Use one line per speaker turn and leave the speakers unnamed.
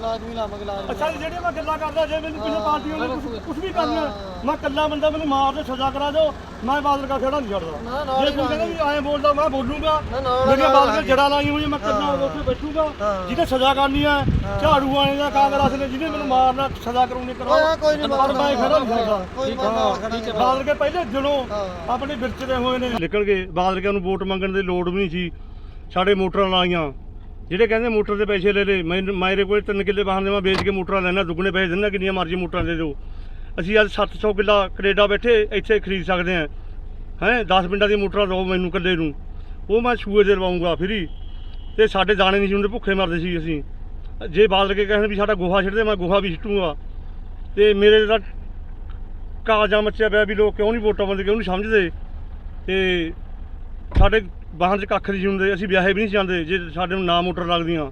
ਲਾਜ਼ਮੀ ਲਾਵਾਂਗੇ ਲਾਜ਼ਮੀ
ਅੱਛਾ ਜੀ ਜਿਹੜੀਆਂ ਮੈਂ ਗੱਲਾਂ ਕਰਦਾ ਜੇ ਮੈਨੂੰ ਕਿਸੇ ਪਾਰਟੀ ਵਾਲੇ ਕੁਝ ਵੀ ਕਰਨਾ ਮੈਂ ਕੱਲਾ ਬੰਦਾ ਮੈਨੂੰ ਮਾਰ ਦੇ ਸਜ਼ਾ ਕਰਾ ਦਿਓ ਮੈਂ ਬਾਦਲ ਕਾ ਖੇੜਾ ਨਹੀਂ ਛੱਡਦਾ।
ਨਾ ਨਾਲ
ਜੇ ਕੋਈ ਕਹਿੰਦਾ ਵੀ ਐਂ ਬੋਲਦਾ ਮੈਂ ਬੋਲੂਗਾ।
ਨਾ ਨਾਲ
ਮੇਰੀਆਂ ਬਾਦਲ ਜੜਾ ਲਾਈ ਹੋਈ ਮੈਂ ਕੱਲਾ ਉੱਥੇ ਬੈਠੂਗਾ ਜਿਹਦੇ ਸਜ਼ਾ ਕਰਨੀ ਆ ਝਾੜੂ ਵਾਲੇ ਦਾ ਕਾਂਗਰਸ ਨੇ ਜਿਹਨੇ ਮੈਨੂੰ ਮਾਰਨਾ ਸਜ਼ਾ ਕਰਾਉਣੀ ਕਰਾਓ।
ਕੋਈ ਨਹੀਂ
ਪਰ ਮੈਂ ਖੜਾ ਨਹੀਂ ਸਕਦਾ
ਕੋਈ ਮਾਰ ਖੜੀ ਚ
ਬਾਦਲ ਕੇ ਪਹਿਲੇ ਦਿਲੋਂ ਆਪਣੇ ਵਿਰਚਦੇ ਹੋਏ ਨੇ। ਨਿਕਲ ਗਏ। ਬਾਦਲ ਕੇ ਨੂੰ ਵੋਟ ਮੰਗਣ ਦੀ ਲੋੜ ਵੀ ਨਹੀਂ ਸੀ। ਸਾਡੇ ਮੋਟਰਾਂ ਲਾਈਆਂ। ਜਿਹੜੇ ਕਹਿੰਦੇ ਮੋਟਰ ਦੇ ਪੈਸੇ ਲੈ ਲੈ, ਮੈਂ ਮੇਰੇ ਕੋਲ ਤਿੰਨ ਕਿੱਲੇ ਵਾਹਨ ਦੇ ਮੈਂ ਵੇਚ ਕੇ ਮੋਟਰਾਂ ਲੈਣਾ, ਦੁੱਗਣੇ ਪੈਸੇ ਦਿੰਦਾ, ਕਿੰਨੀਆਂ ਮਰਜ਼ੀ ਮੋਟਰਾਂ ਦੇ ਦਿਓ। ਅਸੀਂ ਅੱਜ 700 ਕਿੱਲਾ ਕੈਨੇਡਾ ਬੈਠੇ, ਇੱਥੇ ਖਰੀਦ ਸਕਦੇ ਹਾਂ। ਹੈਂ 10 ਪਿੰਡਾਂ ਦੀ ਮੋਟਰਾਂ ਦਿਓ ਮੈਨੂੰ ਇਕੱਲੇ ਨੂੰ। ਉਹ ਮੈਂ ਛੂਏ ਦੇ ਲਵਾਉਂਗਾ ਫਰੀ। ਤੇ ਸਾਡੇ ਦਾਣੇ ਨਹੀਂ ਸੀ ਹੁੰਦੇ, ਭੁੱਖੇ ਮਰਦੇ ਸੀ ਅਸੀਂ। ਜੇ ਬਾਦਲ ਕੇ ਕਹਿਣ ਵੀ ਸਾਡਾ ਗੋਹਾ ਛੱਡਦੇ ਮੈਂ ਗੋਹਾ ਵੀ ਛਿੱਟੂਗਾ ਤੇ ਮੇਰੇ ਦਾ ਕਾਲਜਾਂ ਮੱਚਿਆ ਪਿਆ ਵੀ ਲੋਕ ਕਿਉਂ ਨਹੀਂ ਵੋਟਾਂ ਬੰਦੇ ਕਿਉਂ ਨਹੀਂ ਸਮਝਦੇ? ਤੇ ਸਾਡੇ ਵਾਹਨ 'ਚ ਕੱਖ ਨਹੀਂ ਹੁੰਦੇ, ਅਸੀਂ ਵਿਆਹੇ ਵੀ ਨਹੀਂ ਸੀ ਜਾਂਦੇ, ਜੇ ਸਾਡੇ ਨੂੰ ਨਾ ਮੋਟਰ ਲੱਗਦੀਆਂ।